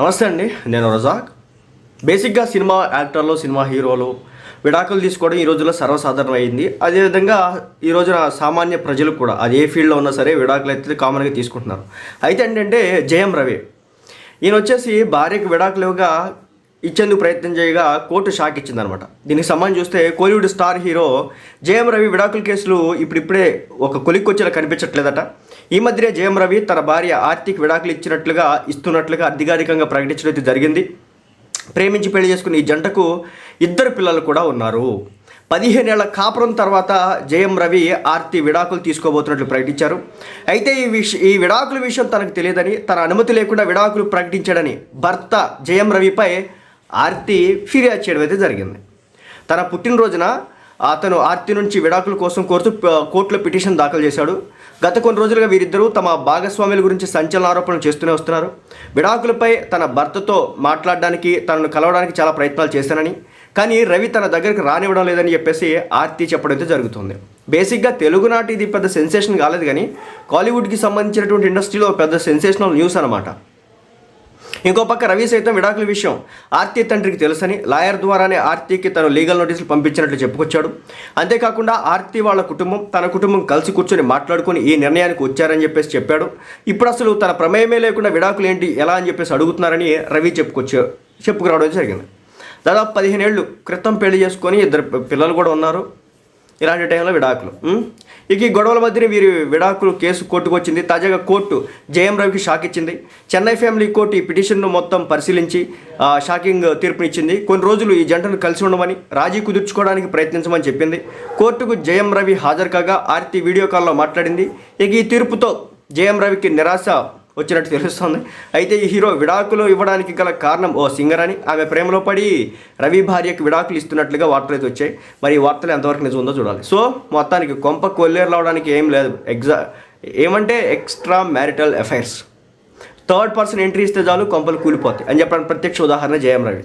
నమస్తే అండి నేను రజాక్. బేసిక్గా సినిమా యాక్టర్లు సినిమా హీరోలు విడాకులు తీసుకోవడం ఈ రోజుల్లో సర్వసాధారణం అయింది అదేవిధంగా ఈ రోజున సామాన్య ప్రజలు కూడా అది ఏ ఫీల్డ్లో ఉన్నా సరే విడాకులు అయితే కామన్గా తీసుకుంటున్నారు. అయితే ఏంటంటే జయం రవి. ఈయన వచ్చేసి భార్యకు విడాకులుగా ఇచ్చేందుకు ప్రయత్నం చేయగా కోర్టు షాక్ ఇచ్చిందనమాట. దీనికి సంబంధం చూస్తే కోలీవుడ్ స్టార్ హీరో జయం రవి విడాకుల కేసులు ఇప్పుడిప్పుడే ఒక కొలిక్కొచ్చేలా కనిపించట్లేదట. ఈ మధ్యనే జయం రవి తన భార్య ఆర్తిక్ విడాకులు ఇచ్చినట్లుగా ఇస్తున్నట్లుగా అధికారికంగా ప్రకటించడం అయితే జరిగింది. ప్రేమించి పెళ్ళి చేసుకున్న ఈ జంటకు ఇద్దరు పిల్లలు కూడా ఉన్నారు. పదిహేనేళ్ళ కాపురం తర్వాత జయం రవి ఆర్తి విడాకులు తీసుకోబోతున్నట్లు ప్రకటించారు. అయితే ఈ విష ఈ విడాకుల విషయం తనకు తెలియదని తన అనుమతి లేకుండా విడాకులు ప్రకటించాడని భర్త జయం రవిపై ఆర్తి ఫిర్యాదు చేయడం అయితే జరిగింది. తన పుట్టినరోజున అతను ఆర్తి నుంచి విడాకుల కోసం కోరుతూ కోర్టులో పిటిషన్ దాఖలు చేశాడు. గత కొన్ని రోజులుగా వీరిద్దరూ తమ భాగస్వాముల గురించి సంచలన ఆరోపణలు చేస్తూనే వస్తున్నారు. విడాకులపై తన భర్తతో మాట్లాడడానికి తనను కలవడానికి చాలా ప్రయత్నాలు చేశానని కానీ రవి తన దగ్గరికి రానివ్వడం లేదని చెప్పేసి ఆర్తి చెప్పడం అయితే జరుగుతుంది. బేసిక్గా తెలుగునాటి ఇది పెద్ద సెన్సేషన్ కాలేదు కానీ కాలీవుడ్కి సంబంధించినటువంటి ఇండస్ట్రీలో పెద్ద సెన్సేషనల్ న్యూస్ అనమాట ఇంకో పక్క రవి సైతం విడాకుల విషయం ఆర్తి తండ్రికి తెలుసని లాయర్ ద్వారానే ఆర్తికి తను లీగల్ నోటీసులు పంపించినట్లు చెప్పుకొచ్చాడు. అంతేకాకుండా ఆర్తి వాళ్ళ కుటుంబం తన కుటుంబం కలిసి కూర్చొని మాట్లాడుకొని ఈ నిర్ణయానికి వచ్చారని చెప్పేసి చెప్పాడు. ఇప్పుడు అసలు తన ప్రమేయమే లేకుండా విడాకులు ఏంటి ఎలా అని చెప్పేసి అడుగుతున్నారని రవి చెప్పుకొచ్చా చెప్పుకురావడం జరిగింది. దాదాపు పదిహేను ఏళ్ళు క్రితం పెళ్ళి చేసుకొని ఇద్దరు పిల్లలు కూడా ఉన్నారు. ఇలాంటి టైంలో విడాకులు. ఇక ఈ గొడవల మధ్యన వీరి విడాకులు కేసు కోర్టుకు వచ్చింది. తాజాగా కోర్టు జయం రవికి షాక్ ఇచ్చింది. చెన్నై ఫ్యామిలీ కోర్టు ఈ పిటిషన్ను మొత్తం పరిశీలించి షాకింగ్ తీర్పునిచ్చింది. కొన్ని రోజులు ఈ జంటను కలిసి ఉండమని రాజీ కుదుర్చుకోవడానికి ప్రయత్నించమని చెప్పింది. కోర్టుకు జయం రవి హాజరు కాగా ఆర్తి వీడియో కాల్లో మాట్లాడింది. ఇక ఈ తీర్పుతో జయం రవికి నిరాశ వచ్చినట్టు తెలుస్తోంది. అయితే ఈ హీరో విడాకులు ఇవ్వడానికి గల కారణం ఓ సింగర్ అని ఆమె ప్రేమలో పడి రవి భార్యకు విడాకులు ఇస్తున్నట్లుగా వార్తలు అయితే వచ్చాయి. మరి ఈ వార్తలు ఎంతవరకు నిజం ఉందో చూడాలి. సో మొత్తానికి కొంప కొల్లేరు రావడానికి ఏం లేదు. ఎగ్జా ఏమంటే extra marital affairs third person entry ఇస్తే చాలు కొంపలు కూలిపోతాయి అని చెప్పడానికి ప్రత్యక్ష ఉదాహరణ జయం రవి